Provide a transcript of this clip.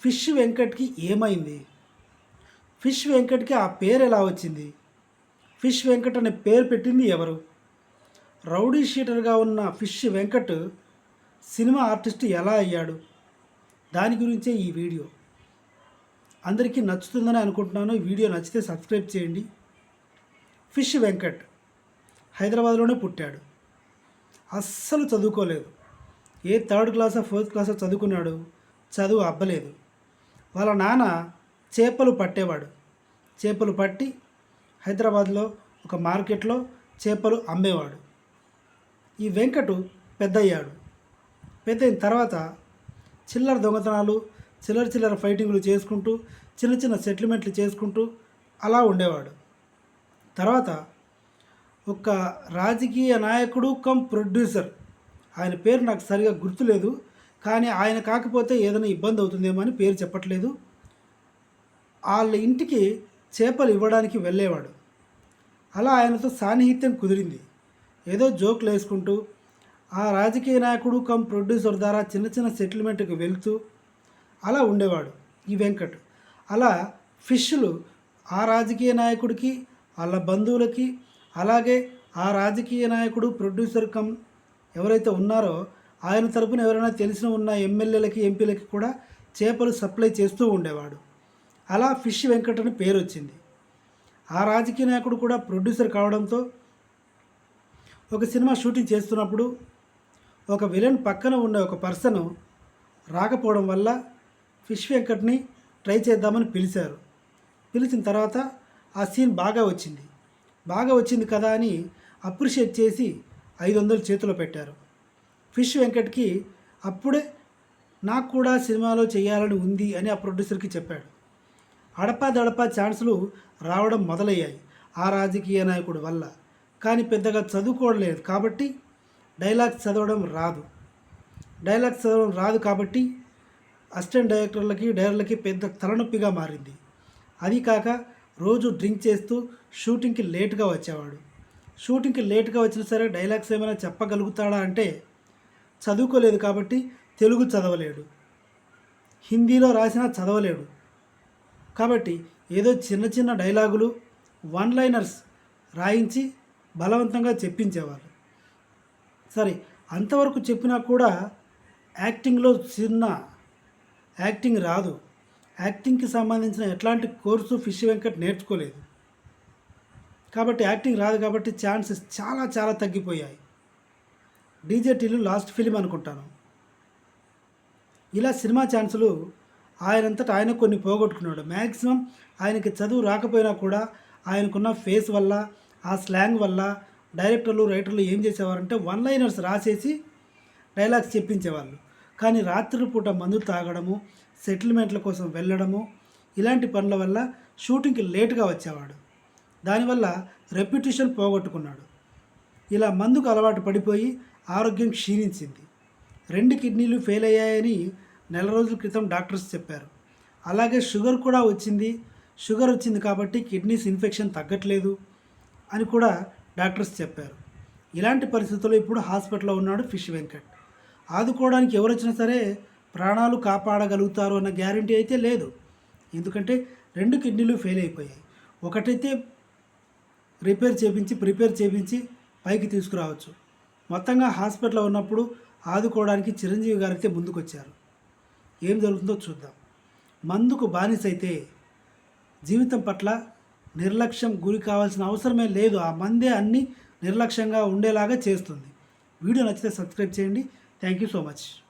Fish వెంకట్కి ఏమైంది? Fish వెంకట్కి ఆ పేరు ఎలా వచ్చింది? ఫిష్ వెంకట్ అనే పేరు పెట్టింది ఎవరు? రౌడీ షీటర్గా ఉన్న ఫిష్ వెంకట్ సినిమా ఆర్టిస్ట్ ఎలా అయ్యాడు? దాని గురించే ఈ వీడియో. అందరికీ నచ్చుతుందని అనుకుంటున్నాను. వీడియో నచ్చితే సబ్స్క్రైబ్ చేయండి. ఫిష్ వెంకట్ హైదరాబాద్లోనే పుట్టాడు. అస్సలు చదువుకోలేదు. ఏ థర్డ్ క్లాసో ఫోర్త్ క్లాసో చదువుకున్నాడు. చదువు అబ్బలేదు. వాళ్ళ నాన్న చేపలు పట్టేవాడు. చేపలు పట్టి హైదరాబాద్లో ఒక మార్కెట్లో చేపలు అమ్మేవాడు. ఈ వెంకటు పెద్దయ్యాడు. పెద్దయిన తర్వాత చిల్లర దొంగతనాలు చిల్లర చిల్లర ఫైటింగ్లు చేసుకుంటూ చిన్న చిన్న సెటిల్మెంట్లు చేసుకుంటూ అలా ఉండేవాడు. తర్వాత ఒక రాజకీయ నాయకుడు కమ్ ప్రొడ్యూసర్. ఆయన పేరు నాకు సరిగా గుర్తులేదు. కానీ ఆయన కాకపోతే ఏదైనా ఇబ్బంది అవుతుందేమో అని పేరు చెప్పట్లేదు. వాళ్ళ ఇంటికి చేపలు ఇవ్వడానికి వెళ్ళేవాడు. అలా ఆయనతో సాన్నిహిత్యం కుదిరింది. ఏదో జోకులు వేసుకుంటూ ఆ రాజకీయ నాయకుడు కమ్ ప్రొడ్యూసర్ ద్వారా చిన్న చిన్న సెటిల్మెంట్కి వెళుతూ అలా ఉండేవాడు ఈ వెంకట్. అలా ఫిష్లు ఆ రాజకీయ నాయకుడికి వాళ్ళ బంధువులకి అలాగే ఆ రాజకీయ నాయకుడు ప్రొడ్యూసర్ కమ్ ఎవరైతే ఉన్నారో ఆయన తరపున ఎవరైనా తెలిసిన ఉన్న ఎమ్మెల్యేలకి ఎంపీలకి కూడా చేపలు సప్లై చేస్తూ ఉండేవాడు. అలా ఫిష్ వెంకట్ అని పేరు వచ్చింది ఆ రాజకీయ నాయకుడు కూడా ప్రొడ్యూసర్ కావడంతో ఒక సినిమా షూటింగ్ చేస్తున్నప్పుడు ఒక విలన్ పక్కన ఉన్న ఒక పర్సన్ రాకపోవడం వల్ల ఫిష్ వెంకట్ని ట్రై చేద్దామని పిలిచారు. పిలిచిన తర్వాత ఆ సీన్ బాగా వచ్చింది. బాగా వచ్చింది కదా అని అప్రిషియేట్ చేసి ఐదు వందలు చేతిలో పెట్టారు. ఫిష్ వెంకట్కి అప్పుడే నాకు కూడా సినిమాలో చేయాలని ఉంది అని ఆ ప్రొడ్యూసర్కి చెప్పాడు. అడపా దడపా ఛాన్సులు రావడం మొదలయ్యాయి ఆ రాజకీయ నాయకుడి వల్ల. కానీ పెద్దగా చదువుకోవడం కాబట్టి డైలాగ్స్ చదవడం రాదు. డైలాగ్స్ చదవడం రాదు కాబట్టి అసిస్టెంట్ డైరెక్టర్లకి డైరెక్టర్లకి పెద్ద తలనొప్పిగా మారింది. అది కాక రోజు డ్రింక్ చేస్తూ షూటింగ్కి లేట్గా వచ్చేవాడు. షూటింగ్కి లేట్గా వచ్చినా సరే డైలాగ్స్ ఏమైనా చెప్పగలుగుతాడా అంటే చదువుకోలేదు కాబట్టి తెలుగు చదవలేడు. హిందీలో రాసినా చదవలేడు. కాబట్టి ఏదో చిన్న చిన్న డైలాగులు వన్ లైనర్స్ రాయించి బలవంతంగా చెప్పించేవాళ్ళు. సరే అంతవరకు చెప్పినా కూడా యాక్టింగ్లో చిన్న యాక్టింగ్ రాదు. యాక్టింగ్కి సంబంధించిన ఎట్లాంటి కోర్సు ఫిష్ వెంకట్ నేర్చుకోలేదు. కాబట్టి యాక్టింగ్ రాదు కాబట్టి ఛాన్సెస్ చాలా చాలా తగ్గిపోయాయి. డీజేటీలు లాస్ట్ ఫిలిం అనుకుంటాను. ఇలా సినిమా ఛాన్సులు ఆయనంతటా ఆయన కొన్ని పోగొట్టుకున్నాడు. మ్యాక్సిమం ఆయనకి చదువు రాకపోయినా కూడా ఆయనకున్న ఫేస్ వల్ల ఆ స్లాంగ్ వల్ల డైరెక్టర్లు రైటర్లు ఏం చేసేవారంటే వన్ లైనర్స్ రాసేసి డైలాగ్స్ చెప్పించేవాళ్ళు. కానీ రాత్రిపూట మందు తాగడము సెటిల్మెంట్ల కోసం వెళ్ళడము ఇలాంటి పనుల వల్ల షూటింగ్కి లేటుగా వచ్చేవాడు. దానివల్ల రెప్యుటేషన్ పోగొట్టుకున్నాడు. ఇలా మందుకు అలవాటు పడిపోయి ఆరోగ్యం క్షీణించింది. రెండు కిడ్నీలు ఫెయిల్ అయ్యాయని నెల రోజుల క్రితం డాక్టర్స్ చెప్పారు. అలాగే షుగర్ కూడా వచ్చింది. షుగర్ వచ్చింది కాబట్టి కిడ్నీస్ ఇన్ఫెక్షన్ తగ్గట్లేదు అని కూడా డాక్టర్స్ చెప్పారు. ఇలాంటి పరిస్థితుల్లో ఇప్పుడు హాస్పిటల్లో ఉన్నాడు ఫిష్ వెంకట్. ఆదుకోవడానికి ఎవరు వచ్చినా సరే ప్రాణాలు కాపాడగలుగుతారు అన్న గ్యారంటీ అయితే లేదు. ఎందుకంటే రెండు కిడ్నీలు ఫెయిల్ అయిపోయాయి. ఒకటైతే రిపేర్ చేపించి ప్రిపేర్ చేపించి పైకి తీసుకురావచ్చు. మొత్తంగా హాస్పిటల్లో ఉన్నప్పుడు ఆదుకోవడానికి చిరంజీవి గారైతే ముందుకొచ్చారు. ఏం జరుగుతుందో చూద్దాం. మందుకు బానిస అయితే జీవితం పట్ల నిర్లక్ష్యం గురి కావాల్సిన అవసరమే లేదు. ఆ మందే అన్ని నిర్లక్ష్యంగా ఉండేలాగా చేస్తుంది. వీడియో నచ్చితే సబ్స్క్రైబ్ చేయండి. Thank you so much.